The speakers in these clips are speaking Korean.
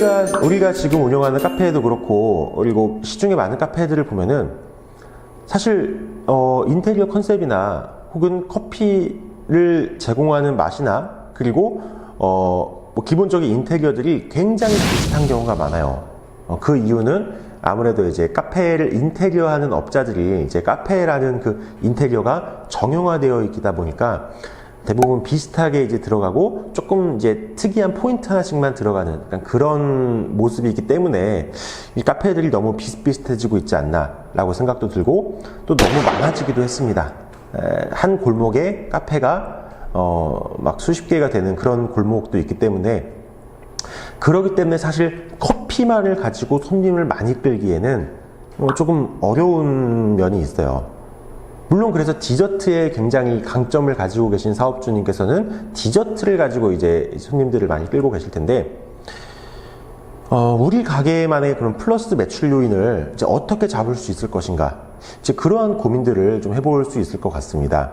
우리가 우리가 지금 운영하는 카페도 그렇고 그리고 시중에 많은 카페들을 보면은 사실 어, 인테리어 컨셉이나 혹은 커피를 제공하는 맛이나 그리고 어, 뭐 기본적인 인테리어들이 굉장히 비슷한 경우가 많아요. 어, 그 이유는 아무래도 이제 카페를 인테리어 하는 업자들이 이제 카페라는 그 인테리어가 정형화되어 있다 보니까 대부분 비슷하게 이제 들어가고 조금 이제 특이한 포인트 하나씩만 들어가는 그런 모습이기 때문에 이 카페들이 너무 비슷비슷해지고 있지 않나라고 생각도 들고 또 너무 많아지기도 했습니다. 에, 한 골목에 카페가 어, 막 수십 개가 되는 그런 골목도 있기 때문에 그러기 때문에 사실 커피만을 가지고 손님을 많이 끌기에는 어, 조금 어려운 면이 있어요. 물론 그래서 디저트에 굉장히 강점을 가지고 계신 사업주님께서는 디저트를 가지고 이제 손님들을 많이 끌고 계실 텐데, 어, 우리 가게만의 그런 플러스 매출 요인을 이제 어떻게 잡을 수 있을 것인가. 이제 그러한 고민들을 좀 해볼 수 있을 것 같습니다.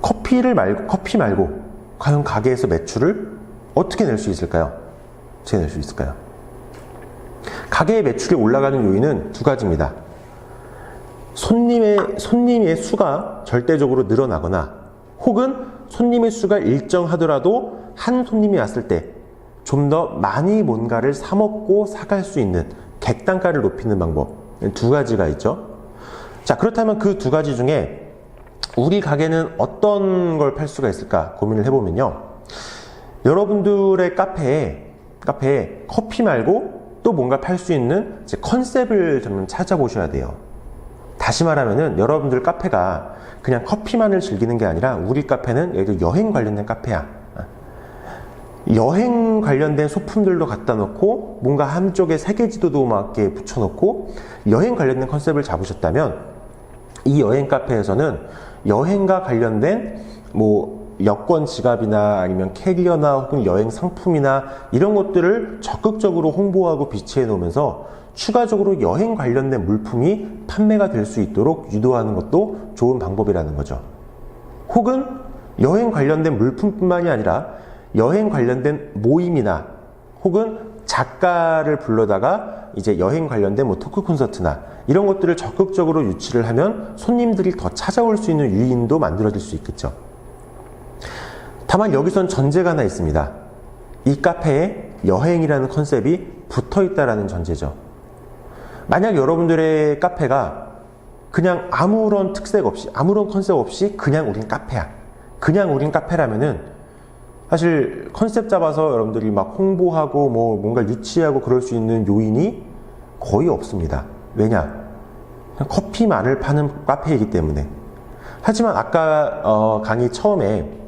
커피를 말고, 커피 말고, 과연 가게에서 매출을 어떻게 낼 수 있을까요? 어떻게 낼 수 있을까요? 가게의 매출이 올라가는 요인은 두 가지입니다. 손님의, 손님의 수가 절대적으로 늘어나거나 혹은 손님의 수가 일정하더라도 한 손님이 왔을 때 좀 더 많이 뭔가를 사먹고 사갈 수 있는 객단가를 높이는 방법 두 가지가 있죠. 자, 그렇다면 그 두 가지 중에 우리 가게는 어떤 걸 팔 수가 있을까 고민을 해보면요. 여러분들의 카페에, 카페에 커피 말고 또 뭔가 팔 수 있는 컨셉을 좀 찾아보셔야 돼요. 다시 말하면은 여러분들 카페가 그냥 커피만을 즐기는 게 아니라 우리 카페는 예를 들어 여행 관련된 카페야. 여행 관련된 소품들도 갖다 놓고 뭔가 한쪽에 세계 지도도 막 이렇게 붙여놓고 여행 관련된 컨셉을 잡으셨다면 이 여행 카페에서는 여행과 관련된 뭐 여권 지갑이나 아니면 캐리어나 혹은 여행 상품이나 이런 것들을 적극적으로 홍보하고 비치해 놓으면서 추가적으로 여행 관련된 물품이 판매가 될 수 있도록 유도하는 것도 좋은 방법이라는 거죠. 혹은 여행 관련된 물품뿐만이 아니라 여행 관련된 모임이나 혹은 작가를 불러다가 이제 여행 관련된 뭐 토크 콘서트나 이런 것들을 적극적으로 유치를 하면 손님들이 더 찾아올 수 있는 유인도 만들어질 수 있겠죠. 다만 여기선 전제가 하나 있습니다. 이 카페에 여행이라는 컨셉이 붙어 있다라는 전제죠. 만약 여러분들의 카페가 그냥 아무런 특색 없이, 아무런 컨셉 없이 그냥 우린 카페야. 그냥 우린 카페라면은 사실 컨셉 잡아서 여러분들이 막 홍보하고 뭐 뭔가 유치하고 그럴 수 있는 요인이 거의 없습니다. 왜냐? 커피만을 파는 카페이기 때문에. 하지만 아까 어, 강의 처음에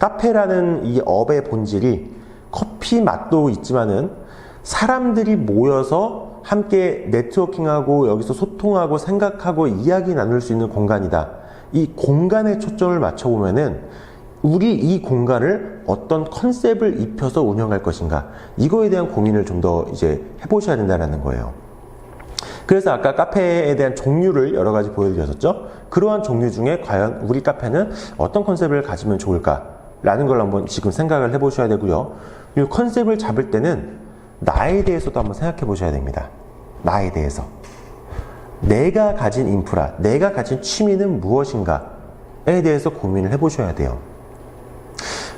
카페라는 이 업의 본질이 커피 맛도 있지만은 사람들이 모여서 함께 네트워킹하고 여기서 소통하고 생각하고 이야기 나눌 수 있는 공간이다. 이 공간에 초점을 맞춰보면은 우리 이 공간을 어떤 컨셉을 입혀서 운영할 것인가. 이거에 대한 고민을 좀 더 이제 해보셔야 된다는 거예요. 그래서 아까 카페에 대한 종류를 여러 가지 보여드렸었죠. 그러한 종류 중에 과연 우리 카페는 어떤 컨셉을 가지면 좋을까 라는 걸 한번 지금 생각을 해보셔야 되고요. 이 컨셉을 잡을 때는 나에 대해서도 한번 생각해 보셔야 됩니다. 나에 대해서. 내가 가진 인프라, 내가 가진 취미는 무엇인가에 대해서 고민을 해 보셔야 돼요.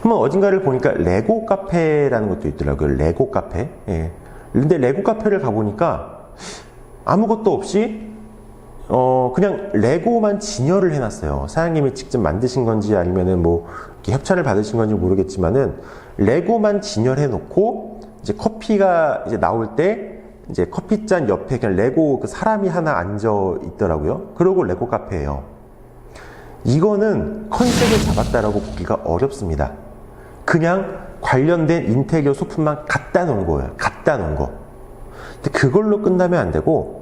한번 어딘가를 보니까 레고 카페라는 것도 있더라고요. 레고 카페. 예. 근데 레고 카페를 가보니까 아무것도 없이 어 그냥 레고만 진열을 해놨어요. 사장님이 직접 만드신 건지 아니면은 뭐 협찬을 받으신 건지 모르겠지만은 레고만 진열해 놓고 이제 커피가 이제 나올 때 이제 커피잔 옆에 그냥 레고 그 사람이 하나 앉아 있더라고요. 그러고 레고 카페예요. 이거는 컨셉을 잡았다라고 보기가 어렵습니다. 그냥 관련된 인테리어 소품만 갖다 놓은 거예요. 갖다 놓은 거. 근데 그걸로 끝나면 안 되고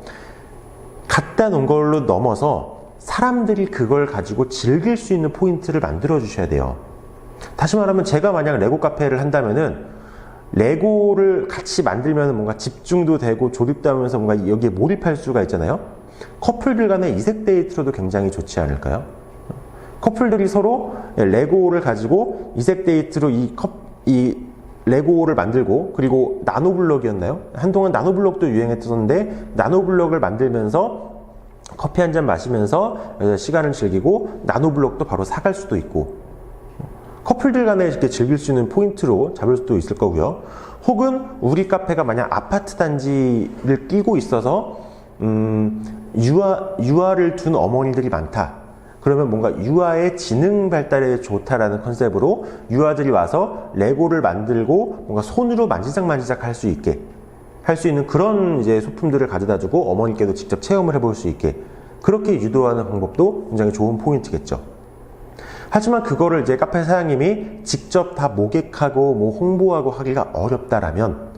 갖다 놓은 걸로 넘어서 사람들이 그걸 가지고 즐길 수 있는 포인트를 만들어 주셔야 돼요. 다시 말하면 제가 만약 레고 카페를 한다면은 레고를 같이 만들면 뭔가 집중도 되고 조립도 하면서 뭔가 여기에 몰입할 수가 있잖아요. 커플들 간의 이색 데이트로도 굉장히 좋지 않을까요? 커플들이 서로 레고를 가지고 이색 데이트로 이, 컵, 이 레고를 만들고 그리고 나노블럭이었나요? 한동안 나노블럭도 유행했었는데 나노블럭을 만들면서 커피 한 잔 마시면서 어, 시간을 즐기고 나노블럭도 바로 사갈 수도 있고 커플들 간에 이렇게 즐길 수 있는 포인트로 잡을 수도 있을 거고요. 혹은 우리 카페가 만약 아파트 단지를 끼고 있어서 음, 유아 유아를 둔 어머니들이 많다. 그러면 뭔가 유아의 지능 발달에 좋다라는 컨셉으로 유아들이 와서 레고를 만들고 뭔가 손으로 만지작 만지작 할 수 있게 할 수 있는 그런 이제 소품들을 가져다 주고 어머니께도 직접 체험을 해볼 수 있게 그렇게 유도하는 방법도 굉장히 좋은 포인트겠죠. 하지만 그거를 이제 카페 사장님이 직접 다 모객하고 뭐 홍보하고 하기가 어렵다라면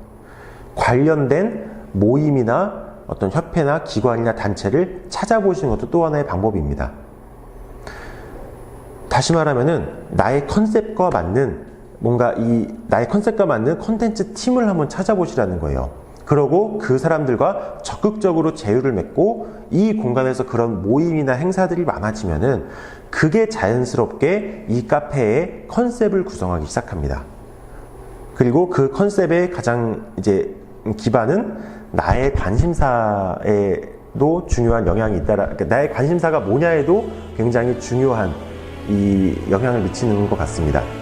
관련된 모임이나 어떤 협회나 기관이나 단체를 찾아보시는 것도 또 하나의 방법입니다. 다시 말하면은 나의 컨셉과 맞는 뭔가 이 나의 컨셉과 맞는 컨텐츠 팀을 한번 찾아보시라는 거예요. 그러고 그 사람들과 적극적으로 제휴를 맺고 이 공간에서 그런 모임이나 행사들이 많아지면은 그게 자연스럽게 이 카페의 컨셉을 구성하기 시작합니다. 그리고 그 컨셉의 가장 이제 기반은 나의 관심사에도 중요한 영향이 있다라, 그러니까 나의 관심사가 뭐냐에도 굉장히 중요한 이 영향을 미치는 것 같습니다.